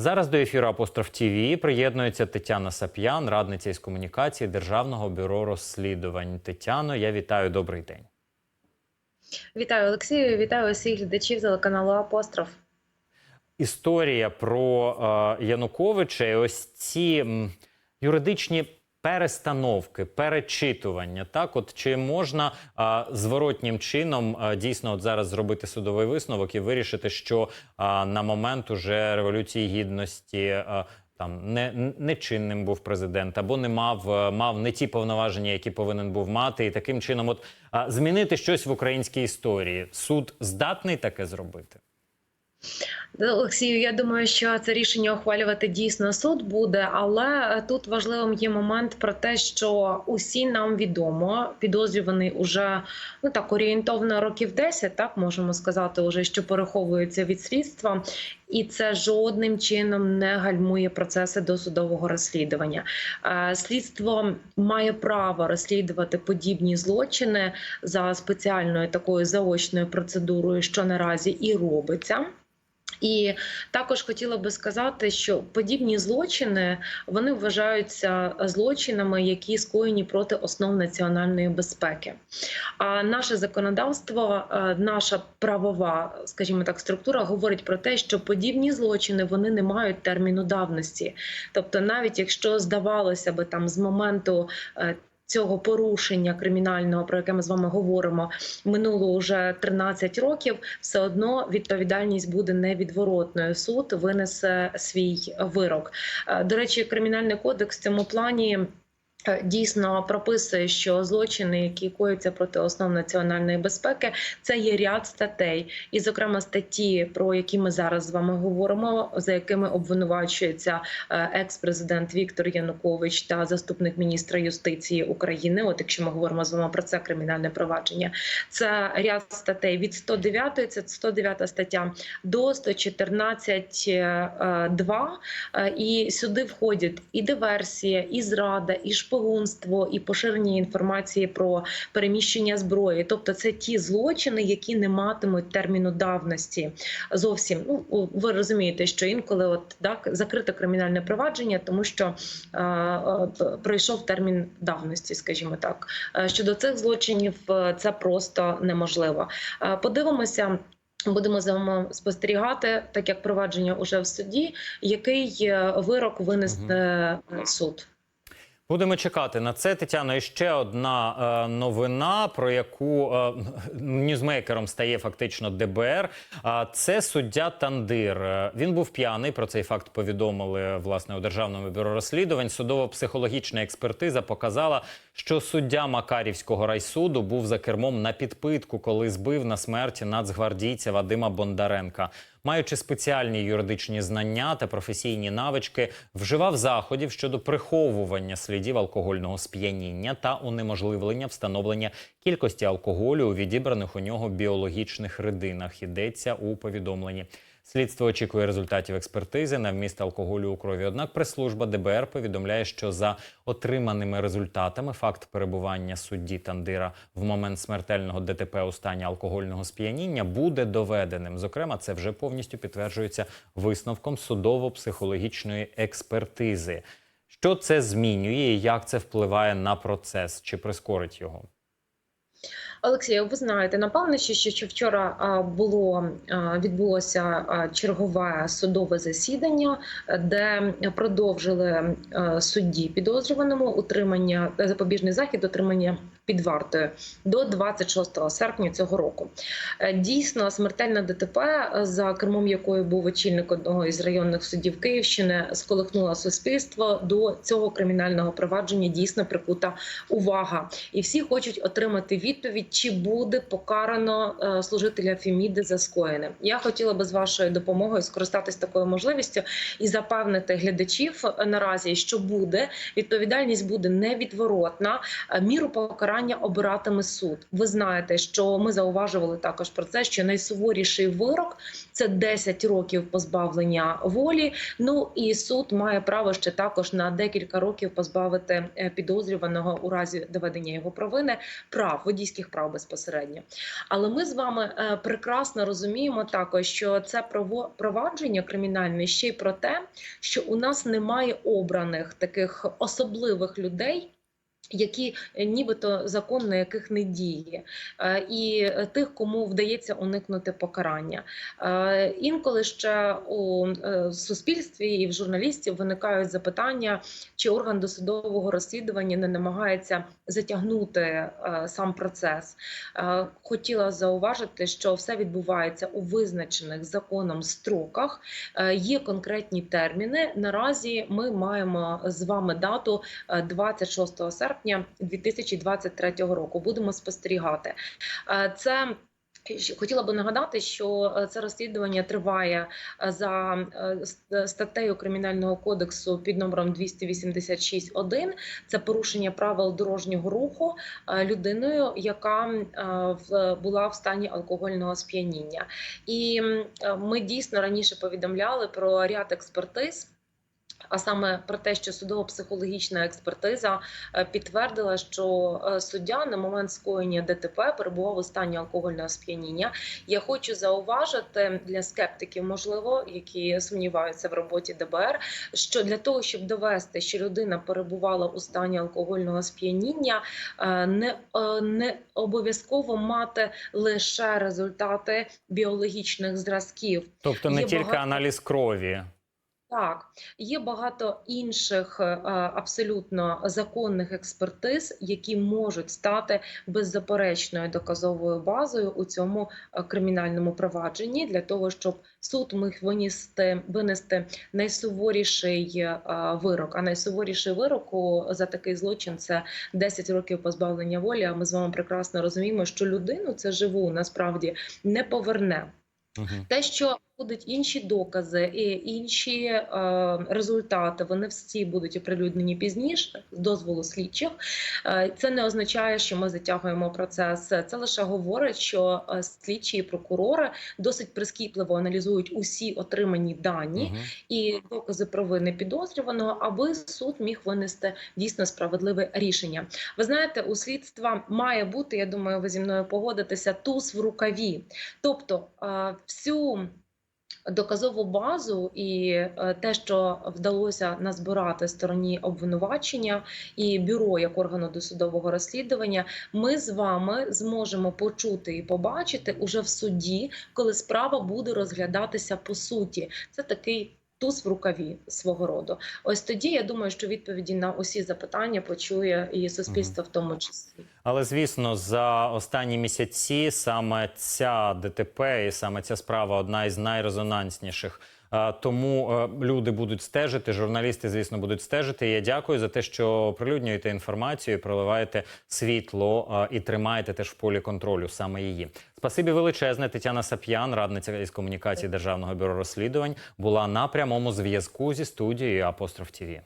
Зараз до ефіру Апостроф ТІВІ приєднується Тетяна Сап'ян, радниця із комунікації Державного бюро розслідувань. Тетяно, я вітаю. Добрий день. Вітаю Олексію, вітаю усіх глядачів телеканалу Апостроф. Історія про е, Януковича і ось ці м, юридичні перестановки, перечитування. Так, от чи можна е, зворотнім чином е, дійсно от зараз зробити судовий висновок і вирішити, що е, на момент уже революції гідності. Е, там не нечинним був президент, або не мав мав не ті повноваження, які повинен був мати, і таким чином, от а, змінити щось в українській історії. Суд здатний таке зробити. Олексію, я думаю, що це рішення ухвалювати дійсно суд буде, але тут важливим є момент про те, що усі нам відомо, підозрюваний уже ну так орієнтовно років 10, так можемо сказати, уже що переховується від слідства, і це жодним чином не гальмує процеси досудового розслідування. Е, Слідство має право розслідувати подібні злочини за спеціальною такою заочною процедурою, що наразі і робиться. І також хотіла би сказати, що подібні злочини вони вважаються злочинами, які скоєні проти основ національної безпеки. А наше законодавство, е, наша правова, скажімо так, структура говорить про те, що подібні злочини вони не мають терміну давності. Тобто, навіть якщо здавалося би там з моменту. Цього порушення кримінального, про яке ми з вами говоримо, минуло вже 13 років. Все одно відповідальність буде невідворотною. Суд винесе свій вирок. Е, До речі, кримінальний кодекс в цьому плані. Е, Дійсно прописує, що злочини, які кояться проти основ національної безпеки, це є ряд статей, і, зокрема, статті, про які ми зараз з вами говоримо, за якими обвинувачується е, екс-президент Віктор Янукович та заступник міністра юстиції України. От якщо ми говоримо з вами про це кримінальне провадження, це ряд статей від 109, це 109 стаття до 114.2. Е, І сюди входять і диверсія, і зрада, і шпигунство, і поширення інформації про переміщення зброї. Тобто, це ті злочини, які не матимуть терміну давності. Зовсім ну ви розумієте, що інколи от так закрите кримінальне провадження, тому що е, е, пройшов термін давності, скажімо так. Е, Щодо цих злочинів, е, це просто неможливо. Е, Подивимося. Будемо з вами спостерігати, так як провадження уже в суді, який вирок винесе е, суд. Будемо чекати на це, Тетяно. І ще одна е, новина, про яку е, ньюзмейкером стає фактично ДБР. А це суддя Тандир. Е, Він був п'яний. Про цей факт повідомили власне у державному бюро розслідувань. Судово-психологічна експертиза показала, що суддя Макарівського райсуду був за кермом на підпитку, коли збив на смерті нацгвардійця Вадима Бондаренка. Маючи спеціальні юридичні знання та професійні навички, вживав заходів щодо приховування слідів алкогольного сп'яніння та унеможливлення встановлення кількості алкоголю у відібраних у нього біологічних рідинах. Йдеться у повідомленні. Слідство очікує результатів експертизи на вміст алкоголю у крові. Однак прес-служба ДБР повідомляє, що за отриманими результатами факт перебування судді Тандира в момент смертельного ДТП у стані алкогольного сп'яніння буде доведеним. Зокрема, це вже повністю підтверджується висновком судово-психологічної експертизи. Що це змінює і як це впливає на процес чи прискорить його? Олексію, ви знаєте, напевно, що, що вчора було відбулося чергове судове засідання, де продовжили судді підозрюваному утримання запобіжний захід, отримання під вартою до 26 серпня цього року. Е, Дійсно, смертельна ДТП, за кермом якої був очільник одного із районних судів Київщини, сколихнула суспільство. До цього кримінального провадження дійсно прикута увага, і всі хочуть отримати відповідь, чи буде покарано е, служителя Феміди за скоєне. Я хотіла би з вашою допомогою скористатись такою можливістю і запевнити глядачів наразі, що буде відповідальність буде невідворотна. Е, Міру покарання покарання обиратиме суд. Ви знаєте, що ми зауважували також про це, що найсуворіший вирок це 10 років позбавлення волі. Ну і суд має право ще також на декілька років позбавити е, підозрюваного у разі доведення його провини прав водійських прав безпосередньо. Але ми з вами е, прекрасно розуміємо також, що це провадження кримінальне ще й про те, що у нас немає обраних таких особливих людей. Які е, нібито закон на яких не діє, Е, і е, тих, кому вдається уникнути покарання. Інколи ще у суспільстві і в журналістів виникають запитання, чи орган досудового розслідування не намагається затягнути сам процес. Хотіла зауважити, що все відбувається у визначених законом строках. Є конкретні терміни. Наразі ми маємо з вами дату е, 26 серпня 2023 року. Будемо спостерігати. Е, Це Хотіла би нагадати, що е, це розслідування триває е, за статтею кримінального кодексу під номером 286.1. Це порушення правил дорожнього руху людиною, яка була в стані алкогольного сп'яніння. І ми дійсно раніше повідомляли про ряд експертиз. А саме про те, що судово-психологічна експертиза е, підтвердила, що е, суддя на момент скоєння ДТП перебував у стані алкогольного сп'яніння. Я хочу зауважити для скептиків, можливо, які сумніваються в роботі ДБР, що для того, щоб довести, що людина перебувала у стані алкогольного сп'яніння, е, не, не обов'язково мати лише результати біологічних зразків. Тобто не Є тільки багато- аналіз крові. Так, є багато інших е, абсолютно законних експертиз, які можуть стати беззаперечною доказовою базою у цьому е, кримінальному провадженні для того, щоб суд міг винести винести найсуворіший е, вирок. А найсуворіший вирок за такий злочин це 10 років позбавлення волі. А ми з вами прекрасно розуміємо, що людину це живу насправді не поверне. Те, що будуть інші докази і інші е, результати, вони всі будуть оприлюднені пізніше з дозволу слідчих. Е, це не означає, що ми затягуємо процес. Це лише говорить, що е, слідчі і прокурори досить прискіпливо аналізують усі отримані дані Мгм. і докази провини підозрюваного, аби суд міг винести дійсно справедливе рішення. Ви знаєте, у слідства має бути, я думаю, ви зі мною погодитеся, туз в рукаві, тобто е, всю. Доказову базу і е, те, що вдалося назбирати стороні обвинувачення і бюро як органу досудового розслідування, ми з вами зможемо почути і побачити уже в суді, коли справа буде розглядатися по суті. Це такий туз в рукаві свого роду. Ось тоді я думаю, що відповіді на усі запитання почує і суспільство в тому числі. Але звісно, за останні місяці саме ця ДТП і саме ця справа одна із найрезонансніших. Тому е, люди будуть стежити, журналісти, звісно, будуть стежити. Я дякую за те, що прилюднюєте інформацію, проливаєте світло і тримаєте теж в полі контролю саме її. Спасибі величезне. Тетяна Сап'ян, радниця із комунікації Державного бюро розслідувань, була на прямому зв'язку зі студією Апостроф ТІВІ.